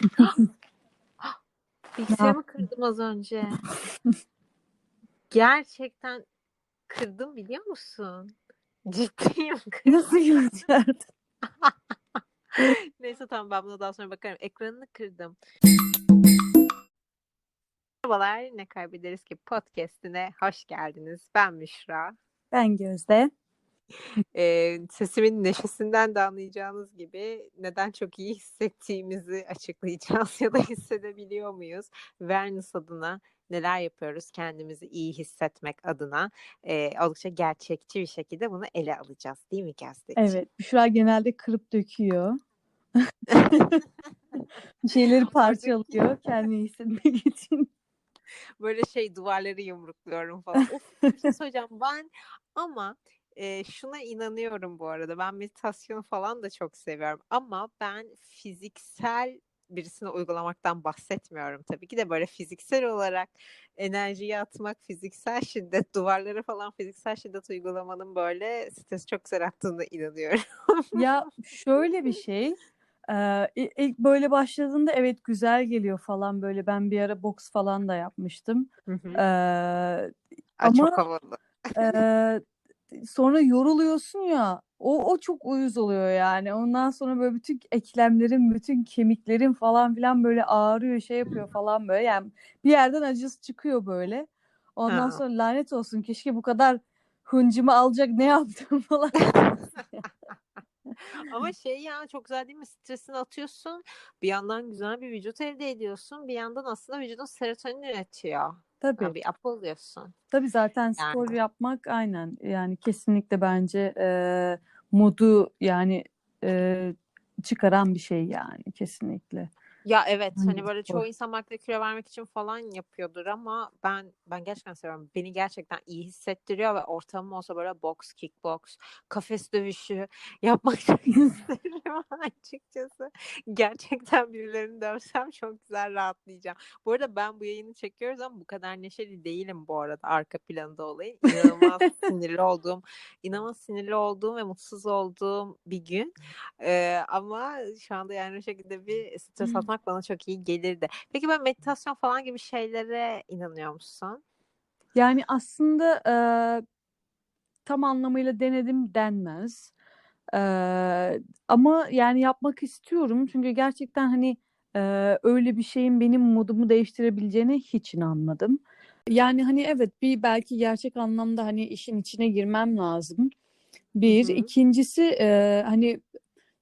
Bilgisayarımı kırdım az önce. Gerçekten kırdım biliyor musun? Ciddiyim. kırdım. Nasıl gösterdin? Neyse tamam ben buna daha sonra bakarım. Ekranını kırdım. Merhabalar Ne Kaybederiz Ki podcastine hoş geldiniz. Ben Müşra. Ben Gözde. Ee, sesimin neşesinden de anlayacağınız gibi neden çok iyi hissettiğimizi açıklayacağız ya da hissedebiliyor muyuz? Wellness adına neler yapıyoruz kendimizi iyi hissetmek adına e, oldukça gerçekçi bir şekilde bunu ele alacağız değil mi Gazdeciğim? Evet. Büşra genelde kırıp döküyor. Bir şeyleri parçalıyor kendini hissetmek için. Böyle şey duvarları yumrukluyorum falan. Of, bir şey söyleyeceğim ben ama e, şuna inanıyorum bu arada. Ben meditasyon falan da çok seviyorum ama ben fiziksel birisine uygulamaktan bahsetmiyorum tabii ki de böyle fiziksel olarak enerjiyi atmak, fiziksel şiddet, duvarlara falan fiziksel şiddet uygulamanın böyle stres çok güzel attığına inanıyorum. Ya şöyle bir şey. Ee, ilk böyle başladığında evet güzel geliyor falan böyle ben bir ara boks falan da yapmıştım. Hı hı. Ee, Ay, çok ama havalı. Eee, sonra yoruluyorsun ya o, o çok uyuz oluyor yani. Ondan sonra böyle bütün eklemlerin, bütün kemiklerin falan filan böyle ağrıyor, şey yapıyor falan böyle. Yani bir yerden acısı çıkıyor böyle. Ondan Ha. sonra lanet olsun keşke bu kadar hıncımı alacak ne yaptım falan. Ama şey ya çok güzel değil mi? Stresini atıyorsun. Bir yandan güzel bir vücut elde ediyorsun. Bir yandan aslında vücudun serotonin üretiyor. Tabii. Yani bir up oluyorsun. Tabii zaten spor Yani. yapmak aynen yani kesinlikle bence eee modu yani eee, çıkaran bir şey yani kesinlikle. Ya evet Hangi hani böyle spor? çoğu insan de kilo vermek için falan yapıyordur ama ben ben gerçekten seviyorum. Beni gerçekten iyi hissettiriyor ve ortamım olsa böyle boks, kickbox, kafes dövüşü yapmak çok isterim açıkçası. Gerçekten birilerini dövsem çok güzel rahatlayacağım. Bu arada ben bu yayını çekiyoruz ama bu kadar neşeli değilim bu arada arka planda olayın. İnanılmaz sinirli olduğum, inanılmaz sinirli olduğum ve mutsuz olduğum bir gün. Ee, ama şu anda yani o şekilde bir stres atmak bana çok iyi gelirdi. Peki ben meditasyon falan gibi şeylere inanıyor musun? Yani aslında eee, tam anlamıyla denedim denmez. Eee, ama yani yapmak istiyorum çünkü gerçekten hani eee, öyle bir şeyin benim modumu değiştirebileceğine hiç inanmadım. Yani hani evet bir belki gerçek anlamda hani işin içine girmem lazım. Bir, Hı hı. ikincisi eee, hani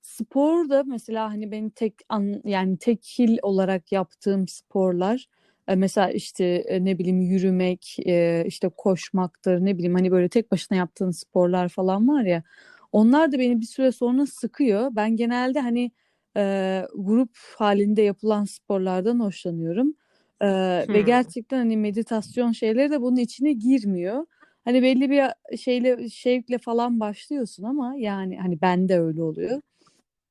spor da mesela hani benim tek an, yani tekil olarak yaptığım sporlar e, mesela işte e, ne bileyim yürümek, e, işte koşmaktır, ne bileyim hani böyle tek başına yaptığın sporlar falan var ya. Onlar da beni bir süre sonra sıkıyor. Ben genelde hani e, grup halinde yapılan sporlardan hoşlanıyorum. E, ve Hmm. gerçekten hani meditasyon şeyleri de bunun içine girmiyor. Hani belli bir şeyle şevkle falan başlıyorsun ama yani hani bende öyle oluyor.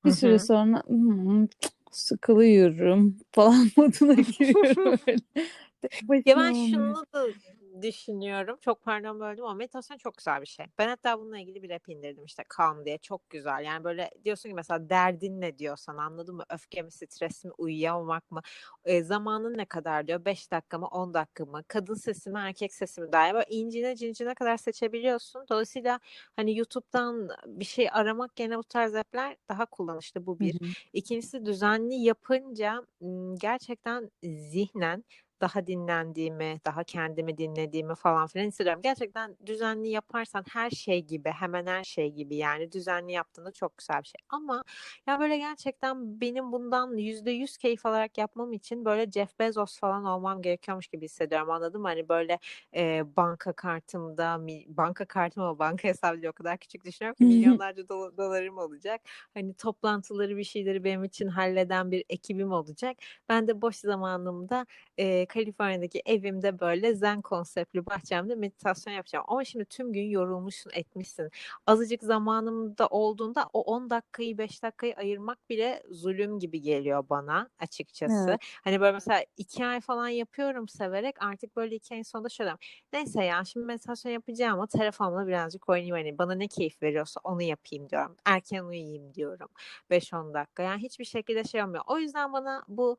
Bir süre hı. sonra "Hmm, sıkılıyorum falan moduna giriyorum öyle. Tek Ya ben şunu da düşünüyorum. Çok pardon böldüm ama meditasyon çok güzel bir şey. Ben hatta bununla ilgili bir rap indirdim işte Calm diye. Çok güzel. Yani böyle diyorsun ki mesela derdin ne diyorsan anladın mı? Öfke mi, stres mi, uyuyamamak mı? E, zamanın ne kadar diyor? 5 dakika mı, 10 dakika mı? Kadın sesi mi, erkek sesi mi? Daha böyle incine cincine kadar seçebiliyorsun. Dolayısıyla hani YouTube'dan bir şey aramak yerine bu tarz app'ler daha kullanışlı. Bu Hı bir. hı. İkincisi düzenli yapınca gerçekten zihnen daha dinlendiğimi, daha kendimi dinlediğimi falan filan hissediyorum. Gerçekten düzenli yaparsan her şey gibi, hemen her şey gibi yani düzenli yaptığında çok güzel bir şey. Ama ya böyle gerçekten benim bundan yüzde yüz keyif alarak yapmam için böyle Jeff Bezos falan olmam gerekiyormuş gibi hissediyorum anladın mı? Hani böyle e, banka kartımda, banka kartım ama banka hesabı o kadar küçük düşünüyorum ki milyonlarca dola- dolarım olacak. Hani toplantıları bir şeyleri benim için halleden bir ekibim olacak. Ben de boş zamanımda e, Kaliforniya'daki evimde böyle zen konseptli bahçemde meditasyon yapacağım. Ama şimdi tüm gün yorulmuşsun, etmişsin. Azıcık zamanımda olduğunda o 10 dakikayı, 5 dakikayı ayırmak bile zulüm gibi geliyor bana açıkçası. Evet. Hani böyle mesela iki ay falan yapıyorum severek artık böyle iki ayın sonunda şöyle. Neyse ya şimdi meditasyon yapacağım ama telefonla birazcık oynayayım. Hani bana ne keyif veriyorsa onu yapayım diyorum. Erken uyuyayım diyorum. 5-10 dakika. Yani hiçbir şekilde şey olmuyor. O yüzden bana bu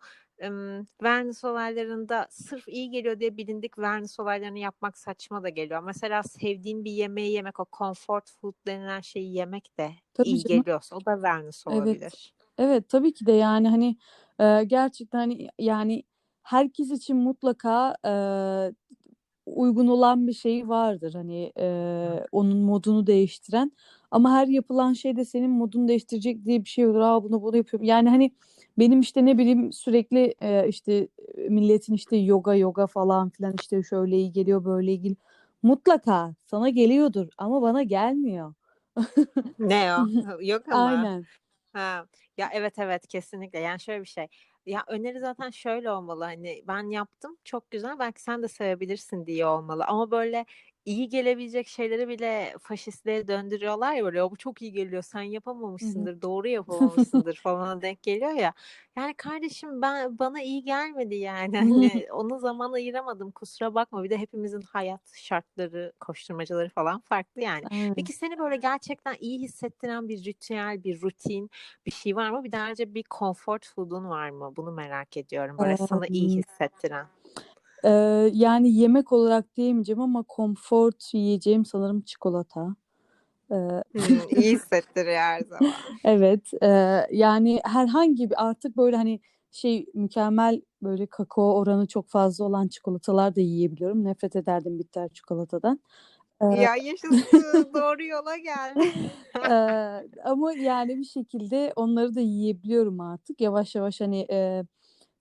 wellness olaylarında sırf iyi geliyor diye bilindik wellness olaylarını yapmak saçma da geliyor. Mesela sevdiğin bir yemeği yemek, o comfort food denilen şeyi yemek de Tabii iyi canım. geliyorsa o da Evet. olabilir. Evet tabii ki de yani hani e, gerçekten hani yani herkes için mutlaka e, uygun olan bir şey vardır hani e, onun modunu değiştiren ama her yapılan şey de senin modunu değiştirecek diye bir şey olur. Aa bunu bunu yapıyorum. Yani hani benim işte ne bileyim sürekli e, işte milletin işte yoga yoga falan filan işte şöyle iyi geliyor böyle iyi geliyor. Mutlaka sana geliyordur ama bana gelmiyor. Ne o? Yok ama. Aynen. Ha, ya evet evet kesinlikle. Yani şöyle bir şey. Ya öneri zaten şöyle olmalı. Hani ben yaptım çok güzel. Belki sen de sevebilirsin diye olmalı. Ama böyle iyi gelebilecek şeyleri bile faşistliğe döndürüyorlar ya böyle. "Ya Bu çok iyi geliyor. Sen yapamamışsındır. Doğru yapamamışsındır falan denk geliyor ya. Yani kardeşim ben bana iyi gelmedi yani. Hani ona zaman ayıramadım. Kusura bakma. Bir de hepimizin hayat şartları, koşturmacaları falan farklı yani. Aynen. Peki seni böyle gerçekten iyi hissettiren bir ritüel, bir rutin, bir şey var mı? Bir de ayrıca bir comfort food'un var mı? Bunu merak ediyorum. Böyle sana iyi hissettiren. E, yani yemek olarak diyemeyeceğim ama comfort yiyeceğim sanırım çikolata. E, Hmm, iyi hissettiriyor her zaman. evet e, yani herhangi bir artık böyle hani şey mükemmel böyle kakao oranı çok fazla olan çikolatalar da yiyebiliyorum. Nefret ederdim bitter çikolatadan. E, Ya yaşasın. Doğru yola geldi. e, ama yani bir şekilde onları da yiyebiliyorum artık. Yavaş yavaş hani e,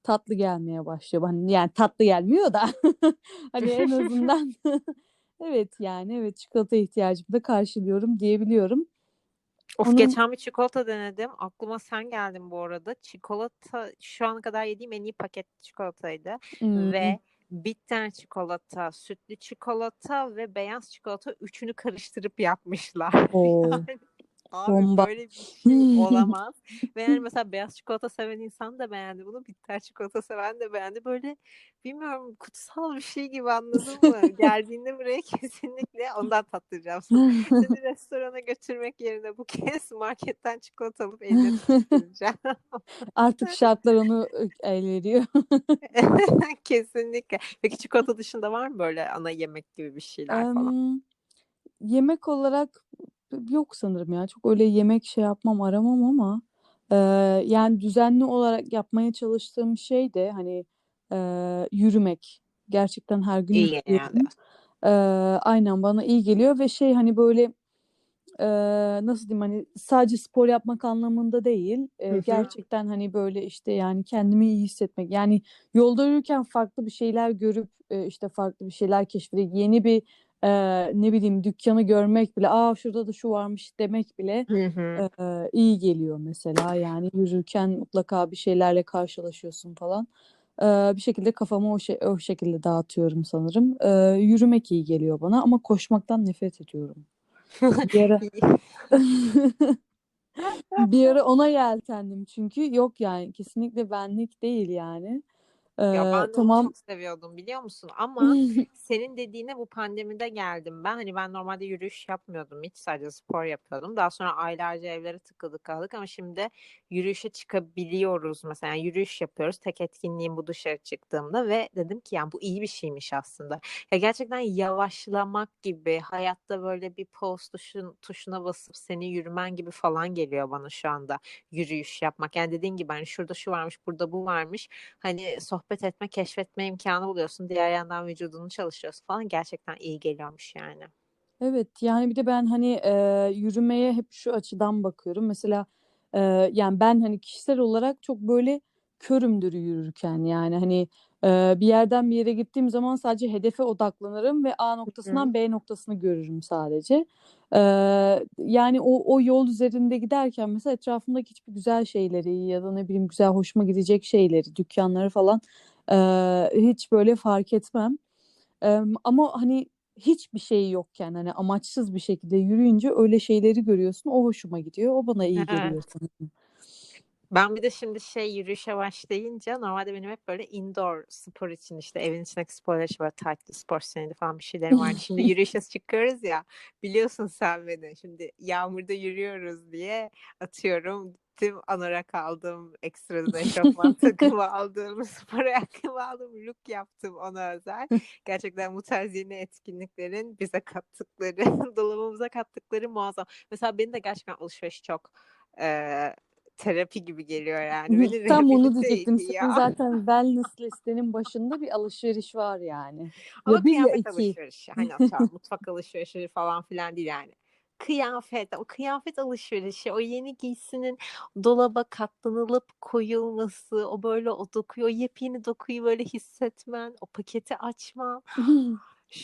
tatlı gelmeye başlıyor. Hani yani tatlı gelmiyor da hani en azından evet yani evet çikolata ihtiyacımı da karşılıyorum diyebiliyorum. Of Onun geçen bir çikolata denedim. Aklıma sen geldin bu arada. Çikolata şu ana kadar yediğim en iyi paket çikolataydı. Hmm, Ve bitter çikolata, sütlü çikolata ve beyaz çikolata üçünü karıştırıp yapmışlar. o Yani abi bomba. böyle bir şey olamaz. Ve yani mesela beyaz çikolata seven insan da beğendi bunu. Bitter çikolata seven de beğendi. Böyle bilmiyorum kutsal bir şey gibi anladın mı? Geldiğinde buraya kesinlikle ondan tattıracağım sana. Seni restorana götürmek yerine bu kez marketten çikolata alıp eline tutuşturacağım. Artık şartlar onu el veriyor. Kesinlikle. Peki çikolata dışında var mı böyle ana yemek gibi bir şeyler falan? Em, yemek olarak yok sanırım ya. Çok öyle yemek şey yapmam aramam ama e, yani düzenli olarak yapmaya çalıştığım şey de hani e, yürümek. Gerçekten her gün İyi geliyor yürüyorum. E, aynen bana iyi geliyor ve şey hani böyle e, nasıl diyeyim hani sadece spor yapmak anlamında değil e, Hı hı. gerçekten hani böyle işte yani kendimi iyi hissetmek yani yolda yürürken farklı bir şeyler görüp e, işte farklı bir şeyler keşfedip yeni bir e, ne bileyim dükkanı görmek bile aa şurada da şu varmış demek bile Hı hı. e, iyi geliyor mesela yani yürürken mutlaka bir şeylerle karşılaşıyorsun falan. E, bir şekilde kafamı o, şey, o şekilde dağıtıyorum sanırım. E, yürümek iyi geliyor bana ama koşmaktan nefret ediyorum. Bir ara bir ara ona yeltendim çünkü yok yani kesinlikle benlik değil yani. Ya Ee, ben de onu tamam. çok seviyordum biliyor musun? Ama senin dediğine bu pandemide geldim ben. Hani ben normalde yürüyüş yapmıyordum hiç sadece spor yapıyordum. Daha sonra aylarca evlere tıkıldık kaldık ama şimdi yürüyüşe çıkabiliyoruz mesela. Yani yürüyüş yapıyoruz. Tek etkinliğim bu dışarı çıktığımda ve dedim ki yani bu iyi bir şeymiş aslında. Ya gerçekten yavaşlamak gibi hayatta böyle bir pause tuşun, tuşuna basıp seni yürümen gibi falan geliyor bana şu anda yürüyüş yapmak. Yani dediğin gibi hani şurada şu varmış, burada bu varmış. Hani sohbet etme, keşfetme imkanı buluyorsun. Diğer yandan vücudunu çalışıyorsun falan. Gerçekten iyi geliyormuş yani. Evet yani bir de ben hani e, yürümeye hep şu açıdan bakıyorum. Mesela e, yani ben hani kişisel olarak çok böyle körümdür yürürken yani hani e, bir yerden bir yere gittiğim zaman sadece hedefe odaklanırım ve A Hı hı. noktasından B noktasını görürüm sadece. E, yani o, o yol üzerinde giderken mesela etrafımdaki hiçbir güzel şeyleri ya da ne bileyim güzel hoşuma gidecek şeyleri, dükkanları falan Ee, hiç böyle fark etmem. Ee, ama hani hiçbir şey yokken hani amaçsız bir şekilde yürüyünce öyle şeyleri görüyorsun. O hoşuma gidiyor. O bana iyi geliyor sanırım. Ben bir de şimdi şey yürüyüşe başlayınca normalde benim hep böyle indoor spor için işte evin içindeki sporlar için böyle tight'lı spor senedi falan bir şeylerim vardı. Şimdi yürüyüşe çıkıyoruz ya biliyorsun sen beni şimdi yağmurda yürüyoruz diye atıyorum gittim anorak aldım ekstradan eşofman takımı aldım spor ayakkabı aldım look yaptım ona özel. Gerçekten bu tarz yeni etkinliklerin bize kattıkları dolabımıza kattıkları muazzam. Mesela benim de gerçekten alışveriş çok eee, terapi gibi geliyor yani. Beni Tam onu diyecektim. Ediyor. zaten wellness listenin başında bir alışveriş var yani. Ama Ya bir ya iki. alışverişi. Hani atıyorum mutfak alışverişi falan filan değil yani. Kıyafet, o kıyafet alışverişi, o yeni giysinin dolaba katlanılıp koyulması, o böyle o dokuyu, o yepyeni dokuyu böyle hissetmen, o paketi açman.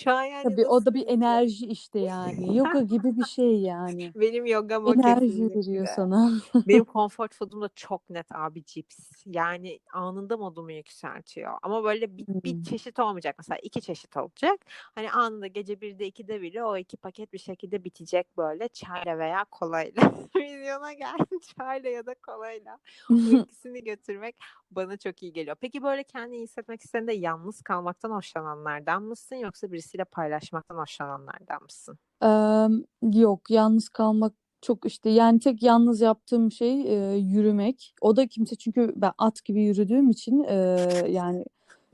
Yani Tabii o da bir enerji işte yani. Yoga gibi bir şey yani. Benim yogam o Enerji veriyor sana. Benim comfort food'um da çok net abi cips. Yani anında modumu yükseltiyor. Ama böyle bir, bir Hmm. çeşit olmayacak. Mesela iki çeşit olacak. Hani anında gece 1'de 2'de bile o iki paket bir şekilde bitecek böyle çayla veya kolayla. Vizyona gel çayla ya da kolayla. O ikisini götürmek bana çok iyi geliyor. Peki böyle kendini hissetmek istediğinde yalnız kalmaktan hoşlananlardan mısın yoksa birisiyle paylaşmaktan hoşlananlardan mısın? Em, yok yalnız kalmak çok işte yani tek yalnız yaptığım şey e, yürümek. O da kimse çünkü ben at gibi yürüdüğüm için e, yani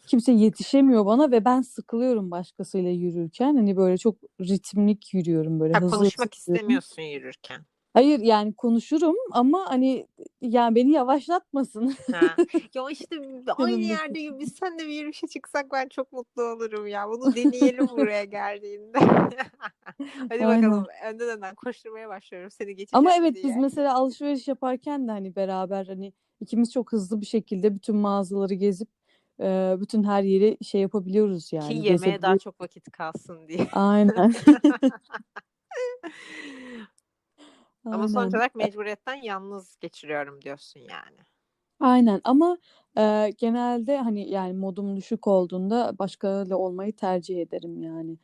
kimse yetişemiyor bana ve ben sıkılıyorum başkasıyla yürürken. Hani böyle çok ritmik yürüyorum böyle Ha, hızlı hızlı konuşmak yürüyorum. istemiyorsun yürürken. Hayır yani konuşurum ama hani yani beni yavaşlatmasın. Ha. Ya işte aynı yerde biz seninle bir yürüyüşe çıksak ben çok mutlu olurum ya. Bunu deneyelim buraya geldiğinde. Hadi Aynen. bakalım önden önden koşturmaya başlıyorum seni Ama geçeceğim evet biz diye. mesela alışveriş yaparken de hani beraber hani ikimiz çok hızlı bir şekilde bütün mağazaları gezip bütün her yeri şey yapabiliyoruz Ki yani yemeğe daha çok vakit kalsın diye. Aynen. Ama sonuç Aynen. olarak mecburiyetten yalnız geçiriyorum diyorsun yani. Aynen ama e, genelde hani yani modum düşük olduğunda başkalarıyla olmayı tercih ederim yani.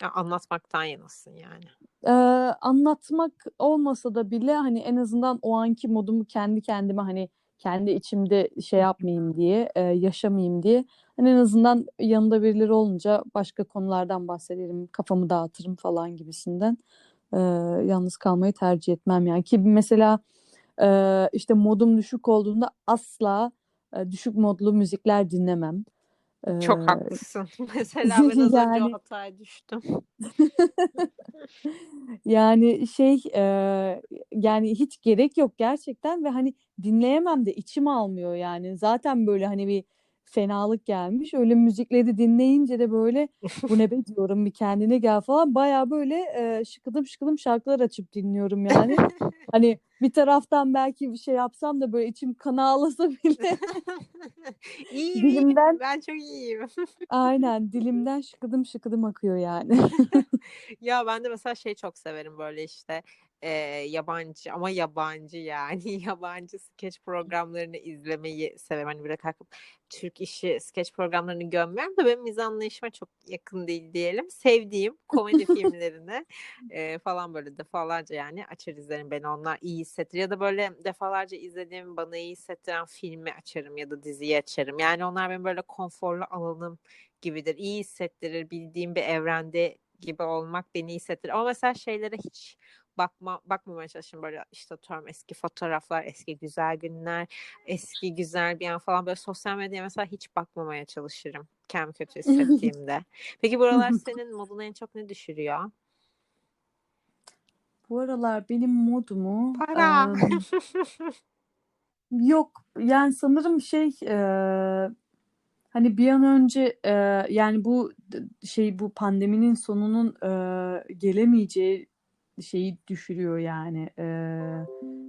Ya anlatmaktan yanasın yani. Ee, anlatmak olmasa da bile hani en azından o anki modumu kendi kendime hani kendi içimde şey yapmayayım diye, e, yaşamayayım diye hani en azından yanında birileri olunca başka konulardan bahsederim, kafamı dağıtırım falan gibisinden. Ee, yalnız kalmayı tercih etmem yani ki mesela e, işte modum düşük olduğunda asla e, düşük modlu müzikler dinlemem. Çok haklısın. Mesela ben az önce yani hataya düştüm. Yani şey e, yani hiç gerek yok gerçekten ve hani dinleyemem de içim almıyor yani. Zaten böyle hani bir fenalık gelmiş. Öyle müzikleri dinleyince de böyle bu ne be diyorum bir kendine gel falan. Baya böyle e, şıkıdım şıkıdım şarkılar açıp dinliyorum yani. Hani bir taraftan belki bir şey yapsam da böyle içim kan ağlasa bile İyiyim iyiyim. dilimden Ben çok iyiyim. aynen dilimden şıkıdım şıkıdım akıyor yani. Ya ben de mesela şey çok severim böyle işte e, yabancı ama yabancı yani yabancı skeç programlarını izlemeyi severim. Hani böyle kalkıp Türk işi skeç programlarını gömmüyorum da benim mizah anlayışıma çok yakın değil diyelim. Sevdiğim komedi filmlerini e, falan böyle defalarca yani açar izlerim beni onlar iyi hissettir ya da böyle defalarca izlediğim bana iyi hissettiren filmi açarım ya da diziyi açarım. Yani onlar benim böyle konforlu alanım gibidir. İyi hissettirir. Bildiğim bir evrende gibi olmak beni iyi hissettirir. Ama mesela şeylere hiç bakma bakmamaya çalışıyorum böyle işte atıyorum eski fotoğraflar, eski güzel günler, eski güzel bir an falan böyle sosyal medyaya mesela hiç bakmamaya çalışırım kendimi kötü hissettiğimde. Peki buralar senin modunu en çok ne düşürüyor? Bu aralar benim modumu Para. em, yok yani sanırım şey e, hani bir an önce e, yani bu şey bu pandeminin sonunun e, gelemeyeceği şeyi düşürüyor yani e,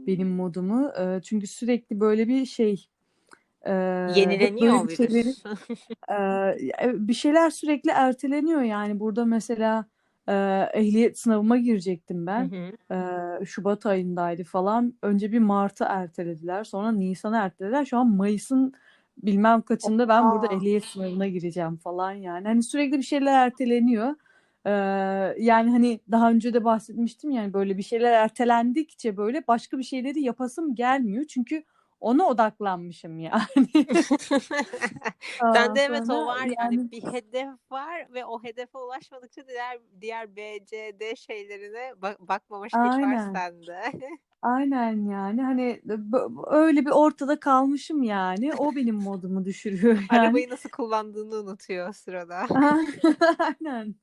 benim modumu E, çünkü sürekli böyle bir şey e, Yenileniyor bir şeyleri. Ee, bir şeyler sürekli erteleniyor yani burada mesela e, ehliyet sınavıma girecektim Hı ben hı. Ee, Şubat ayındaydı falan önce bir Mart'a ertelediler sonra Nisan'a ertelediler şu an Mayıs'ın bilmem kaçında ben burada ehliyet sınavına gireceğim falan yani. Hani sürekli bir şeyler erteleniyor. Ee, yani hani daha önce de bahsetmiştim yani böyle bir şeyler ertelendikçe böyle başka bir şeyleri yapasım gelmiyor. Çünkü ona odaklanmışım yani. Ondan Bende evet o var yani yani bir hedef var ve o hedefe ulaşmadıkça diğer diğer B, C, D şeylerine bak bakmama şeyi var sende. Aynen yani hani öyle bir ortada kalmışım yani. O benim modumu düşürüyor yani. Arabayı nasıl kullandığını unutuyor o sırada. Aynen.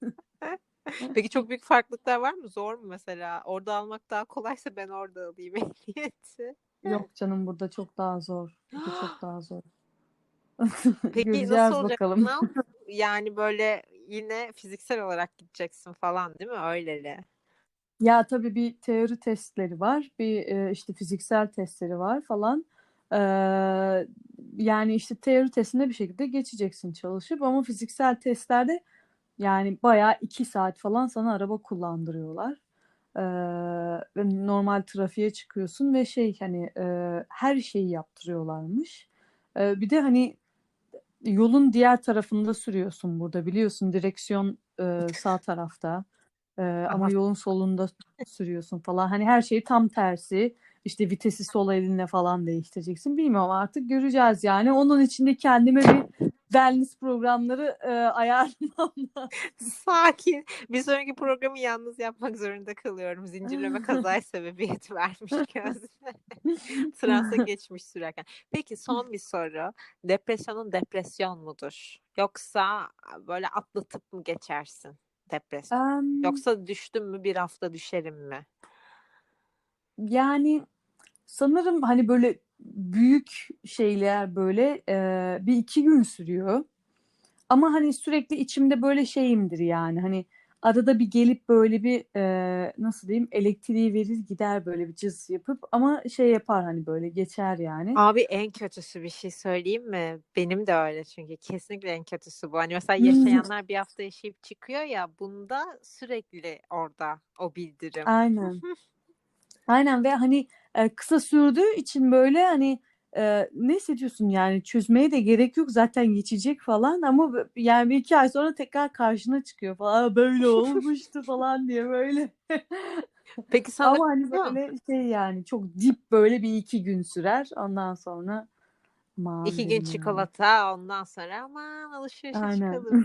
Peki çok büyük farklılıklar var mı? Zor mu mesela? Orada almak daha kolaysa ben orada alayım ehliyeti. Yok canım burada çok daha zor. Burada çok daha zor. Peki Göreceğiz nasıl olacak bakalım. sınav? Yani böyle yine fiziksel olarak gideceksin falan değil mi? Öyleli. Ya tabii bir teori testleri var, bir e, işte fiziksel testleri var falan. Ee, yani işte teori testinde bir şekilde geçeceksin çalışıp ama fiziksel testlerde yani bayağı iki saat falan sana araba kullandırıyorlar. Ee, normal trafiğe çıkıyorsun ve şey hani e, her şeyi yaptırıyorlarmış. Ee, bir de hani yolun diğer tarafında sürüyorsun burada biliyorsun direksiyon e, sağ tarafta E, ama yolun solunda sürüyorsun falan. Hani her şey tam tersi. İşte vitesi sol elinle falan değiştireceksin. Bilmiyorum artık göreceğiz yani. Onun için de kendime bir wellness programları e, ayarlamam. Sakin. Bir sonraki programı yalnız yapmak zorunda kalıyorum. Zincirleme kazaya sebebiyet vermiş Gözde. Transa geçmiş sürerken. Peki son bir soru. Depresyonun depresyon mudur? Yoksa böyle atlatıp mı geçersin depresyon? Em, Yoksa düştüm mü bir hafta düşerim mi? yani sanırım hani böyle büyük şeyler böyle e, bir iki gün sürüyor. Ama hani sürekli içimde böyle şeyimdir yani hani arada bir gelip böyle bir e, nasıl diyeyim elektriği verir gider böyle bir cız yapıp ama şey yapar hani böyle geçer yani. Abi en kötüsü bir şey söyleyeyim mi? Benim de öyle çünkü kesinlikle en kötüsü bu. Hani mesela yaşayanlar bir hafta yaşayıp çıkıyor ya bunda sürekli orada o bildirim. Aynen. Aynen ve hani e, kısa sürdüğü için böyle hani e, ne hissediyorsun yani çözmeye de gerek yok zaten geçecek falan ama yani bir iki ay sonra tekrar karşına çıkıyor falan "Aa, böyle olmuştu falan diye böyle. Peki sana Ama hani Ha, böyle şey yani çok dip böyle bir iki gün sürer ondan sonra aman iki gün çikolata ondan sonra aman alışverişe Aynen. çıkalım.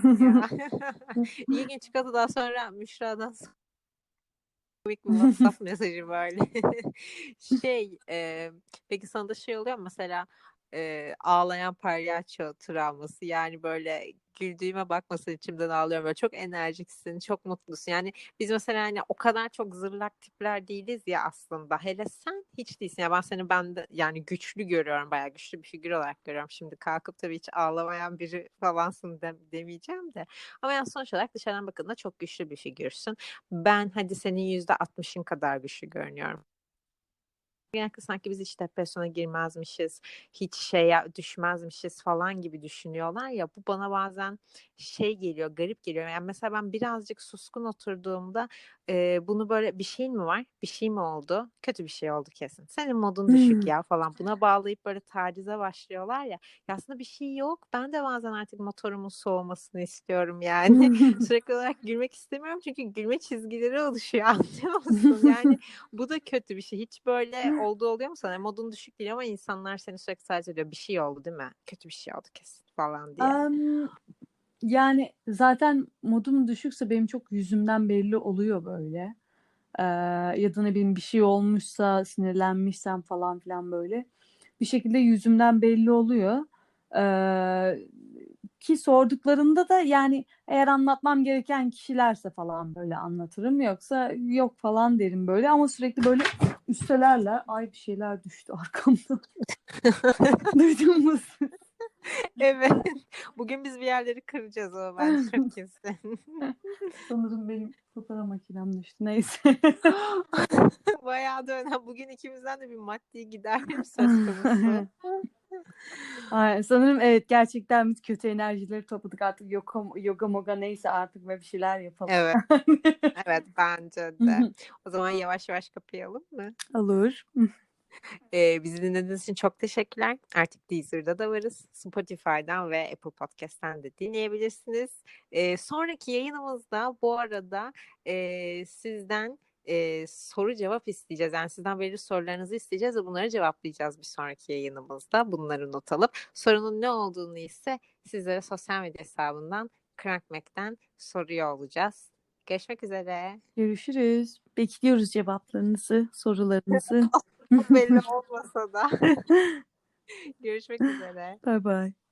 İki gün çikolatadan sonra Müşra'dan sonra komik bir WhatsApp mesajı böyle. Şey, e, peki sana da şey oluyor mesela e, ağlayan palyaço travması. Yani böyle güldüğüme bakmasın içimden ağlıyorum. Böyle çok enerjiksin çok mutlusun. Yani biz mesela hani o kadar çok zırlak tipler değiliz ya aslında. Hele sen hiç değilsin. Ya ben seni ben de yani güçlü görüyorum bayağı güçlü bir figür olarak görüyorum. Şimdi kalkıp tabii hiç ağlamayan biri falansın de, demeyeceğim de. Ama yani sonuç olarak dışarıdan bakıldığında çok güçlü bir figürsün. Ben hadi senin yüzde altmışın kadar güçlü görünüyorum genellikle sanki biz hiç depresyona girmezmişiz, hiç şeye düşmezmişiz falan gibi düşünüyorlar ya bu bana bazen şey geliyor, garip geliyor. Yani mesela ben birazcık suskun oturduğumda e, bunu böyle bir şeyin mi var, bir şey mi oldu, kötü bir şey oldu kesin. Senin modun düşük ya falan buna bağlayıp böyle tacize başlıyorlar ya. Ya aslında bir şey yok. Ben de bazen artık motorumun soğumasını istiyorum yani. Sürekli olarak gülmek istemiyorum çünkü gülme çizgileri oluşuyor anlıyor musun? Yani bu da kötü bir şey. Hiç böyle olduğu oluyor mu sana? Modun düşük değil ama insanlar seni sürekli sadece ediyor. Bir şey oldu değil mi? Kötü bir şey oldu kesin falan diye. Am, yani zaten modum düşükse benim çok yüzümden belli oluyor böyle. Ee, ya da ne bileyim bir şey olmuşsa sinirlenmişsem falan filan böyle bir şekilde yüzümden belli oluyor. Ee, ki sorduklarında da yani eğer anlatmam gereken kişilerse falan böyle anlatırım yoksa yok falan derim böyle ama sürekli böyle üstelerler ay bir şeyler düştü arkamdan duydun mu? Evet. Bugün biz bir yerleri kıracağız o ben çok kesin. Sanırım benim fotoğraf makinem düştü neyse. Bayağı da önemli. Bugün ikimizden de bir maddi giderim söz konusu. Ay, sanırım evet gerçekten biz kötü enerjileri topladık artık yoga, yoga moga neyse artık ve bir şeyler yapalım. Evet. Evet bence de. O zaman yavaş yavaş kapayalım mı? Olur. Ee, bizi dinlediğiniz için çok teşekkürler. Artık Deezer'da da varız. Spotify'dan ve Apple Podcast'ten de dinleyebilirsiniz. Ee, sonraki yayınımızda bu arada e, sizden e, soru cevap isteyeceğiz. Yani sizden belirli sorularınızı isteyeceğiz ve bunları cevaplayacağız bir sonraki yayınımızda. Bunları not alıp sorunun ne olduğunu ise sizlere sosyal medya hesabından Crankmac'ten soruyor olacağız. Görüşmek üzere. Görüşürüz. Bekliyoruz cevaplarınızı, sorularınızı. Belli olmasa da. Görüşmek üzere. Bye bye.